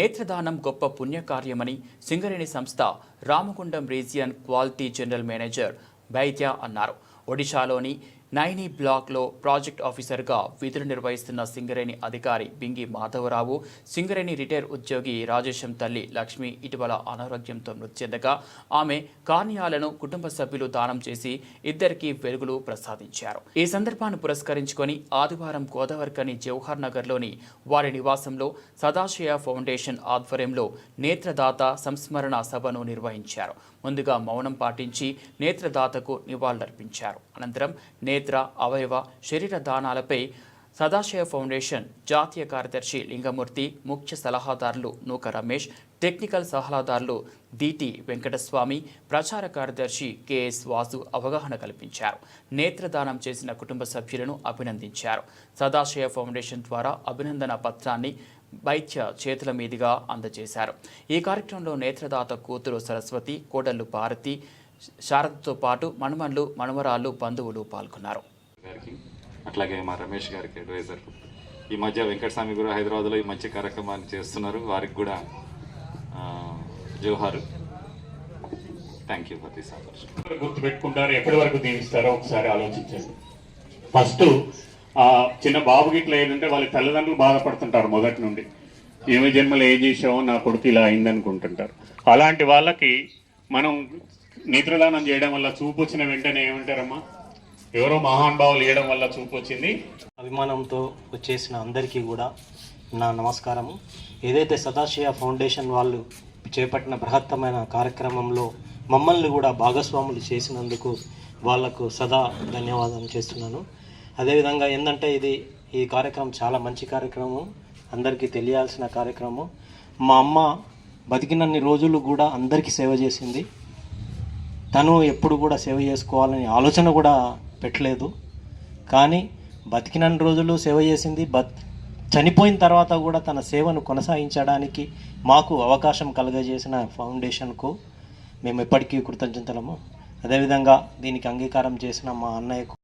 నేత్రదానం గొప్ప పుణ్యకార్యమని సింగరేణి సంస్థ Ramagundam region quality general manager Baidya అన్నారు. ఒడిశాలోని నైని బ్లాక్లో ప్రాజెక్ట్ ఆఫీసర్గా విధులు నిర్వహిస్తున్న సింగరేణి అధికారి బింగి మాధవరావు సింగరేణి రిటైర్ ఉద్యోగి రాజేశం తల్లి లక్ష్మి ఇటీవల అనారోగ్యంతో మృతి చెందగా ఆమె కార్నియాలను కుటుంబ సభ్యులు దానం చేసి ఇద్దరికి వెలుగులు ప్రసాదించారు. ఈ సందర్భాన్ని పురస్కరించుకొని ఆదివారం గోదావరికని జవహర్ నగర్లోని వారి నివాసంలో సదాశయ ఫౌండేషన్ ఆధ్వర్యంలో నేత్రదాత సంస్మరణ సభను నిర్వహించారు. ముందుగా మౌనం పాటించి నేత్రదాతకు నివాళులర్పించారు. అనంతరం నేత్ర అవయవ శరీర దానాలపై సదాశయ ఫౌండేషన్ జాతీయ కార్యదర్శి లింగమూర్తి ముఖ్య సలహాదారులు నూక రమేష్ టెక్నికల్ సలహాదారులు డిటి వెంకటస్వామి ప్రచార కార్యదర్శి కెఎస్ వాసు అవగాహన కల్పించారు. నేత్రదానం చేసిన కుటుంబ సభ్యులను అభినందించారు. సదాశయ ఫౌండేషన్ ద్వారా అభినందన పత్రాన్ని వైద్య చేతుల మీదుగా అందజేశారు. ఈ కార్యక్రమంలో నేత్రదాత కూతురు సరస్వతి కోడళ్ళు భారతి శారదతో పాటు మనుమన్లు మనుమరాళ్ళు బంధువులు పాల్గొన్నారు అట్లాగే మా రమేష్ గారికి అడ్వైజర్ ఈ మధ్య వెంకటస్వామి కూడా హైదరాబాద్లో ఈ మంచి కార్యక్రమాన్ని చేస్తున్నారు వారికి కూడా ఆ, జోహార్ థ్యాంక్ యూ ఫర్ దిస్ గుర్తుపెట్టుకుంటారు గుర్తు పెట్టుకుంటారు ఎప్పటి వరకు దీవిస్తారో ఒకసారి ఆలోచించండి ఫస్ట్ చిన్న బాబు గిట్ల ఏంటంటే వాళ్ళ తల్లిదండ్రులు బాధపడుతుంటారు మొదటి నుండి ఏమి జన్మలో ఏం చేసావో నా కొడుకు ఇలా అయిందనుకుంటుంటారు అలాంటి వాళ్ళకి మనం నేత్రదానం చేయడం వల్ల చూపు వచ్చిన వెంటనే ఏమంటారమ్మా? ఎవరో మహానుభావులు వేయడం వల్ల చూపు వచ్చింది అభిమానంతో వచ్చేసిన అందరికీ కూడా నా నమస్కారము. ఏదైతే సదాశివ ఫౌండేషన్ వాళ్ళు చేపట్టిన బృహత్తమైన కార్యక్రమంలో మమ్మల్ని కూడా భాగస్వాములు చేసినందుకు వాళ్ళకు సదా ధన్యవాదాలు చేస్తున్నాను. అదేవిధంగా ఏంటంటే ఇది ఈ కార్యక్రమం చాలా మంచి కార్యక్రమం అందరికీ తెలియాల్సిన కార్యక్రమం మా అమ్మ బతికినన్ని రోజులు కూడా అందరికీ సేవ చేసింది. తను ఎప్పుడు కూడా సేవ చేసుకోవాలని ఆలోచన కూడా పెట్టలేదు. కానీ బతికినన్ని రోజులు సేవ చేసింది బత్ చనిపోయిన తర్వాత కూడా తన సేవను కొనసాగించడానికి మాకు అవకాశం కలుగజేసిన ఫౌండేషన్కు మేము ఎప్పటికీ కృతజ్ఞతలము. అదేవిధంగా దీనికి అంగీకారం చేసిన మా అన్నయ్యకు